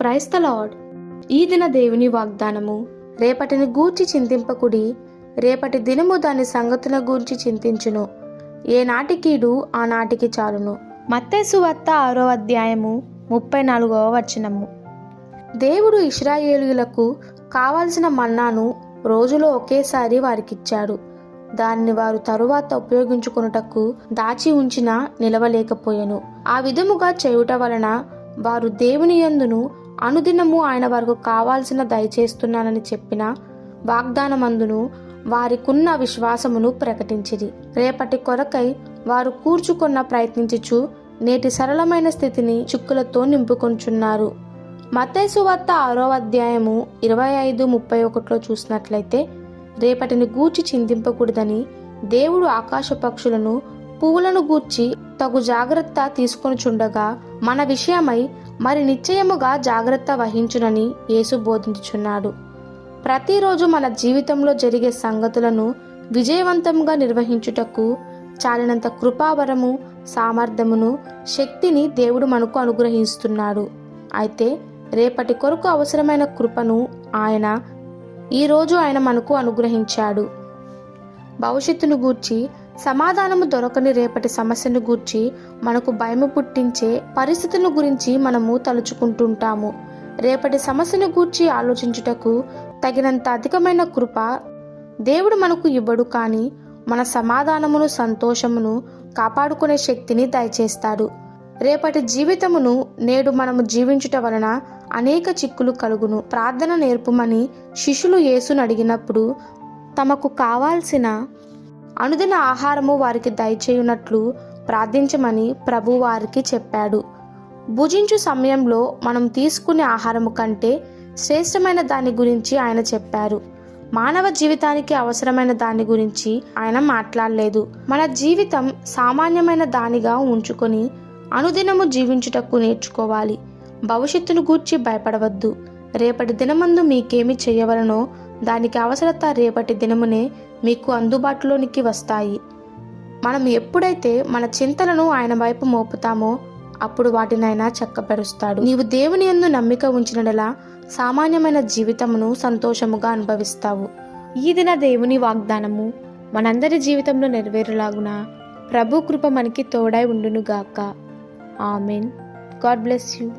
క్రైస్త lord. ఈ దిన దేవుని వాగ్దానము. రేపటిని గూర్చి చింతింపకుడి రేపటి దినము దాని సంగతుల గూర్చి చింతించును. ఏ నాటికీడు ఆ నాటికి చాలును. మత్తేసు వత్త ఆరో అధ్యాయము ముప్పై నాలుగవ వచనము. దేవుడు ఇస్రాయేలీయులకు కావలసిన మన్నాను రోజులో ఒకేసారి వారికిచ్చాడు. దాన్ని వారు తరువాత ఉపయోగించుకొనుటకు దాచి ఉంచిన నిలవలేకపోయెను. ఆ విధముగా చేయుట వలన వారు దేవుని యందును అనుదినము ఆయన వారికి కావాల్సిన దయచేస్తున్నానని చెప్పిన వాగ్దానమందును వారికున్న విశ్వాసమును ప్రకటించిరి. రేపటి కొరకై వారు కూర్చుకున్న ప్రయత్నించుచు నేటి సరళమైన స్థితిని చిక్కులతో నింపుకొంచున్నారు. మతేసు వత్త ఆరో అధ్యాయము ఇరవై ఐదు ముప్పై ఒకటిలో చూసినట్లయితే రేపటిని గూర్చి చింతింపకూడదని దేవుడు ఆకాశ పక్షులను పువ్వులను గూర్చి తగు జాగ్రత్త తీసుకొనుచుండగా మన విషయమై మరి నిశ్చయముగా జాగ్రత్త వహించునని యేసు బోధించుచున్నాడు. ప్రతిరోజు మన జీవితంలో జరిగే సంగతులను విజయవంతంగా నిర్వహించుటకు చాలినంత కృపావరము సామర్థ్యమును శక్తిని దేవుడు మనకు అనుగ్రహిస్తున్నాడు. అయితే రేపటి కొరకు అవసరమైన కృపను ఆయన ఈరోజు ఆయన మనకు అనుగ్రహించాడు. భవిష్యత్తును గూర్చి సమాధానము దొరకని రేపటి సమస్యను గూర్చి మనకు భయము పుట్టించే పరిస్థితుల గురించి మనము తలుచుకుంటుంటాము. రేపటి సమస్యను గూర్చి ఆలోచించుటకు తగినంత అధికమైన కృప దేవుడు మనకు ఇవ్వడు కానీ మన సమాధానమును సంతోషమును కాపాడుకునే శక్తిని దయచేస్తాడు. రేపటి జీవితమును నేడు మనము జీవించుట వలన అనేక చిక్కులు కలుగును. ప్రార్థన నేర్పుమని శిష్యులు యేసును అడిగినప్పుడు తమకు కావాల్సిన అనుదిన ఆహారము వారికి దయచేయునట్లు ప్రార్థించమని ప్రభు వారికి చెప్పాడు. భుజించు సమయంలో మనం తీసుకునే ఆహారము కంటే శ్రేష్టమైన దాని గురించి ఆయన చెప్పారు. మానవ జీవితానికి అవసరమైన దాని గురించి ఆయన మాట్లాడలేదు. మన జీవితం సామాన్యమైన దానిగా ఉంచుకొని అనుదినము జీవించుటకు నేర్చుకోవాలి. భవిష్యత్తును గూర్చి భయపడవద్దు. రేపటి దినమందు మీకేమి చేయవలనో దానికి అవసరత రేపటి దినమునే మీకు అందుబాటులోనికి వస్తాయి. మనం ఎప్పుడైతే మన చింతలను ఆయన వైపు మోపుతామో అప్పుడు వాటిని ఆయన చక్కపరుస్తాడు. నీవు దేవుని యందు నమ్మిక ఉంచినడలా సామాన్యమైన జీవితమును సంతోషముగా అనుభవిస్తావు. ఈ దిన దేవుని వాగ్దానము మనందరి జీవితంలో నెరవేరులాగున. ప్రభు కృప మనకి తోడై ఉండునుగాక. ఆమెన్. God bless you.